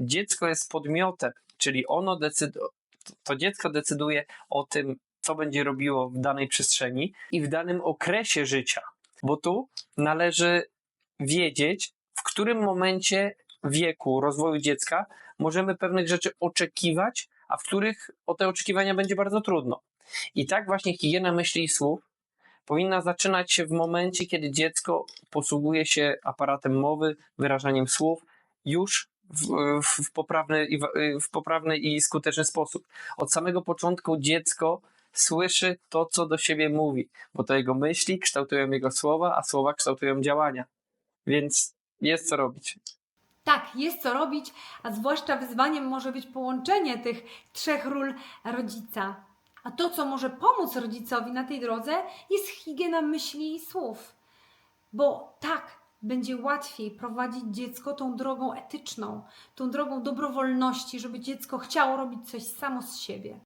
dziecko jest podmiotem, czyli ono decyduje, to dziecko decyduje o tym, co będzie robiło w danej przestrzeni i w danym okresie życia. Bo tu należy wiedzieć, w którym momencie wieku rozwoju dziecka możemy pewnych rzeczy oczekiwać, a w których o te oczekiwania będzie bardzo trudno. I tak właśnie higiena myśli i słów powinna zaczynać się w momencie, kiedy dziecko posługuje się aparatem mowy, wyrażaniem słów już w, w, poprawny, i w, w poprawny i skuteczny sposób. Od samego początku dziecko słyszy to, co do siebie mówi, bo to jego myśli kształtują jego słowa, a słowa kształtują działania. Więc jest co robić. Tak, jest co robić, a zwłaszcza wyzwaniem może być połączenie tych trzech ról rodzica. A to, co może pomóc rodzicowi na tej drodze, jest higiena myśli i słów. Bo tak będzie łatwiej prowadzić dziecko tą drogą etyczną, tą drogą dobrowolności, żeby dziecko chciało robić coś samo z siebie.